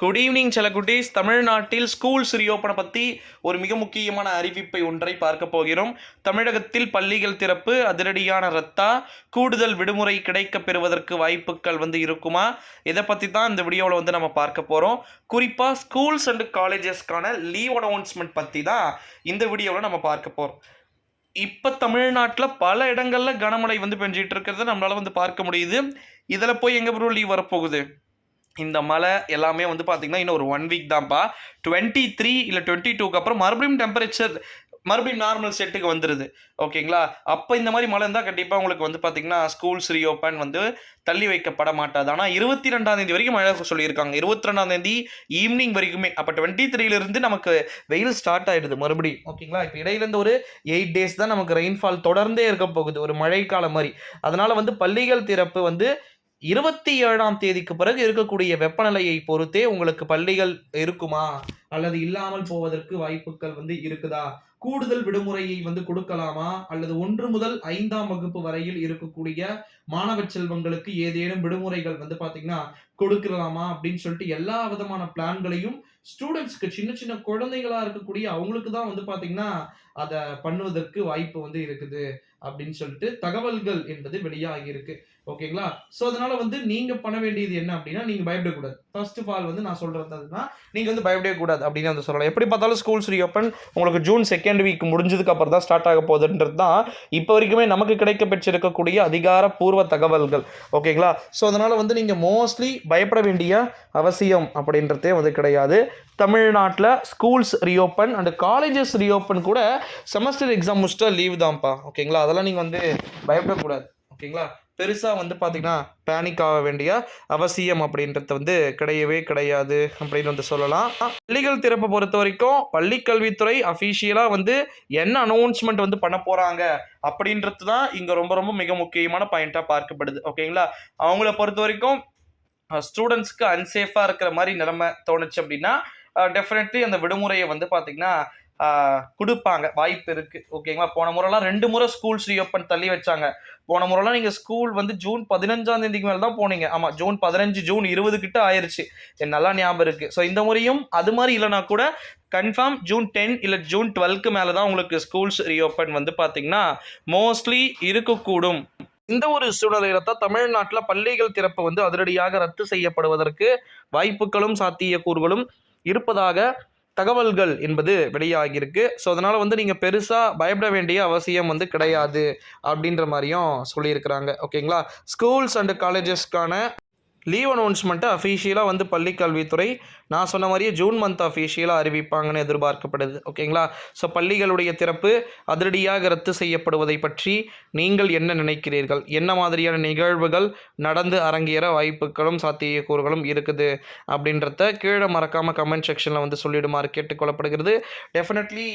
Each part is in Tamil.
குட் ஈவினிங் செலக்குட்டீஸ் தமிழ்நாட்டில் ஸ்கூல்ஸ் ரீஓப்பனை பற்றி ஒரு மிக முக்கியமான அறிவிப்பை ஒன்றை பார்க்க போகிறோம். தமிழகத்தில் பள்ளிகள் திறப்பு அதிரடியான ரத்தா கூடுதல் விடுமுறை கிடைக்கப் பெறுவதற்கு வாய்ப்புகள் வந்து இருக்குமா? இதை பற்றி தான் இந்த வீடியோவில் வந்து நம்ம பார்க்க போகிறோம் குறிப்பாக ஸ்கூல்ஸ் அண்டு காலேஜஸ்க்கான லீவ் அனௌன்ஸ்மெண்ட் பற்றி தான் இந்த வீடியோவில் நம்ம பார்க்க போகிறோம் இப்போ தமிழ்நாட்டில் பல இடங்களில் கனமழை வந்து பெஞ்சிட்டு இருக்கிறத நம்மளால் வந்து பார்க்க முடியுது. இதில் போய் எங்கே ப்ரோ லீவ் வரப்போகுது? இந்த மழை எல்லாமே வந்து பார்த்திங்கன்னா இன்னும் ஒரு ஒன் வீக் தான்ப்பா. டுவெண்ட்டி த்ரீ இல்லை டுவெண்ட்டி டூக்கு அப்புறம் மறுபடியும் டெம்பரேச்சர் மறுபடியும் நார்மல் செட்டுக்கு வந்துடுது ஓகேங்களா அப்போ இந்த மாதிரி மழை இருந்தால் கண்டிப்பாக உங்களுக்கு வந்து பார்த்திங்கன்னா ஸ்கூல்ஸ் ரீஓப்பன் வந்து தள்ளி வைக்கப்பட மாட்டாது. ஆனால் இருபத்தி ரெண்டாந்தேதி வரைக்கும் மழை சொல்லியிருக்காங்க. இருபத்தி ரெண்டாந்தேதி ஈவினிங் வரைக்குமே. அப்போ டுவெண்ட்டி த்ரீலேருந்து நமக்கு வெயில் ஸ்டார்ட் ஆகிடுது மறுபடியும். ஓகேங்களா இப்போ இடையிலேருந்து ஒரு எயிட் டேஸ் தான் நமக்கு ரெயின்ஃபால் தொடர்ந்தே இருக்க போகுது. ஒரு மழைக்காலம் மாதிரி. அதனால் வந்து பள்ளிகள் திறப்பு வந்து இருபத்தி ஏழாம் தேதிக்கு பிறகு இருக்கக்கூடிய வெப்பநிலையை பொறுத்தே உங்களுக்கு பள்ளிகள் இருக்குமா? அல்லது இல்லாமல் போவதற்கு வாய்ப்புகள் வந்து இருக்குதா? கூடுதல் விடுமுறையை வந்து கொடுக்கலாமா? அல்லது ஒன்று முதல் ஐந்தாம் வகுப்பு வரையில் இருக்கக்கூடிய மாணவ செல்வங்களுக்கு ஏதேனும் விடுமுறைகள் வந்து பாத்தீங்கன்னா கொடுக்கலாமா அப்படின்னு சொல்லிட்டு எல்லா விதமான பிளான்களையும் ஸ்டூடெண்ட்ஸ்க்கு சின்ன சின்ன குழந்தைகளா இருக்கக்கூடிய அவங்களுக்கு தான் வந்து பாத்தீங்கன்னா அதை பண்ணுவதற்கு வாய்ப்பு வந்து இருக்குது அப்படின்னு சொல்லிட்டு தகவல்கள் என்பது வெளியாகி இருக்கு. ஓகேங்களா ஸோ அதனால வந்து நீங்க பண்ண வேண்டியது என்ன அப்படின்னா நீங்க பயப்படக்கூடாது. ஃபர்ஸ்ட் ஆஃப் ஆல் வந்து நான் சொல்றது அதுதான் நீங்க வந்து பயப்படவே கூடாது அப்படின்னு வந்து சொல்லலாம். எப்படி பார்த்தாலும் ஸ்கூல்ஸ் ரீஓப்பன் உங்களுக்கு ஜூன் செகண்ட் வீக் முடிஞ்சதுக்கு அப்புறம் தான் ஸ்டார்ட் ஆக போகுதுன்றது தான் இப்போ வரைக்குமே நமக்கு கிடைக்க பெற்றிருக்கக்கூடிய அதிகாரப்பூர்வ தகவல்கள். ஓகேங்களா ஸோ அதனால வந்து நீங்க மோஸ்ட்லி பயப்பட வேண்டிய அவசியம் அப்படின்றதே வந்து கிடையாது. தமிழ்நாட்டில் schools reopen and colleges reopen கூட செமஸ்டர் எக்ஸாம் முடிச்சுட்டா லீவ் தான்ப்பா. ஓகேங்களா? அதெல்லாம் நீங்கள் வந்து பயப்படக்கூடாது. ஓகேங்களா? பெருசாக வந்து பார்த்திங்கன்னா பேனிக் ஆக வேண்டிய அவசியம் அப்படின்றது வந்து கிடையவே கிடையாது அப்படின்னு வந்து சொல்லலாம். பள்ளிகள் திறப்பை பொறுத்த வரைக்கும் பள்ளி கல்வித்துறை அஃபீஷியலாக வந்து என்ன அனௌன்ஸ்மெண்ட் வந்து பண்ண போகிறாங்க அப்படின்றது தான் இங்கே ரொம்ப ரொம்ப மிக முக்கியமான பாயிண்ட்டாக பார்க்கப்படுது. ஓகேங்களா? அவங்கள பொறுத்த வரைக்கும் ஸ்டூடெண்ட்ஸ்க்கு அன்சேஃபாக இருக்கிற மாதிரி நிலைமை தோணுச்சு அப்படின்னா டெஃபினெட்லி அந்த விடுமுறையை வந்து பார்த்திங்கன்னா கொடுப்பாங்க. வாய்ப்பு இருக்குது ஓகேங்களா போன முறைலாம் ரெண்டு முறை ஸ்கூல்ஸ் ரீஓப்பன் தள்ளி வச்சாங்க. போன முறைலாம் நீங்கள் ஸ்கூல் வந்து ஜூன் பதினஞ்சாம் தேதிக்கு மேலே தான் போனீங்க. ஆமாம் ஜூன் பதினஞ்சு ஜூன் இருபது கிட்ட ஆயிடுச்சு நல்லா ஞாபகம் இருக்குது ஸோ இந்த முறையும் அது மாதிரி இல்லைனா கூட கன்ஃபார்ம் ஜூன் டென் இல்லை ஜூன் டுவெல்க்கு மேலே தான் உங்களுக்கு ஸ்கூல்ஸ் ரீஓப்பன் வந்து பார்த்தீங்கன்னா மோஸ்ட்லி இருக்கக்கூடும். இந்த ஒரு சூழ்நிலையில தான் தமிழ்நாட்டில் பள்ளிகள் திறப்பு வந்து அதிரடியாக ரத்து செய்யப்படுவதற்கு வாய்ப்புகளும் சாத்தியக்கூறுகளும் இருப்பதாக தகவல்கள் என்பது வெளியாகியிருக்கு. ஸோ அதனால் வந்து நீங்கள் பெருசாக பயப்பட வேண்டிய அவசியம் வந்து கிடையாது அப்படின்ற மாதிரியும் சொல்லியிருக்கிறாங்க. ஓகேங்களா ஸ்கூல்ஸ் அண்டு காலேஜஸ்க்கான லீவ் அனௌன்ஸ்மெண்ட்டை அஃபீஷியலாக வந்து பள்ளி கல்வித்துறை நான் சொன்ன மாதிரியே ஜூன் மந்த் அஃபீஷியலாக அறிவிப்பாங்கன்னு எதிர்பார்க்கப்படுது. ஓகேங்களா? ஸோ பள்ளிகளுடைய திறப்பு அதிரடியாக ரத்து செய்யப்படுவதை பற்றி நீங்கள் என்ன நினைக்கிறீர்கள்? என்ன மாதிரியான நிகழ்வுகள் நடந்து அரங்கேற வாய்ப்புகளும் சாத்தியக்கூறுகளும் இருக்குது? அப்படின்றத கீழே மறக்காமல் கமெண்ட் செக்ஷனில் வந்து சொல்லிடுமாறு கேட்டுக்கொள்ளப்படுகிறது. டெஃபினெட்லி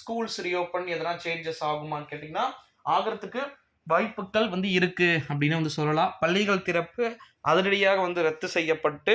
ஸ்கூல்ஸ் ரீஓப்பன் எதனா சேஞ்சஸ் ஆகுமான்னு கேட்டிங்கன்னா ஆகிறதுக்கு வாய்ப்புகள் வந்து இருக்குது அப்படின்னு வந்து சொல்லலாம். பள்ளிகள் திறப்பு அதிரடியாக வந்து ரத்து செய்யப்பட்டு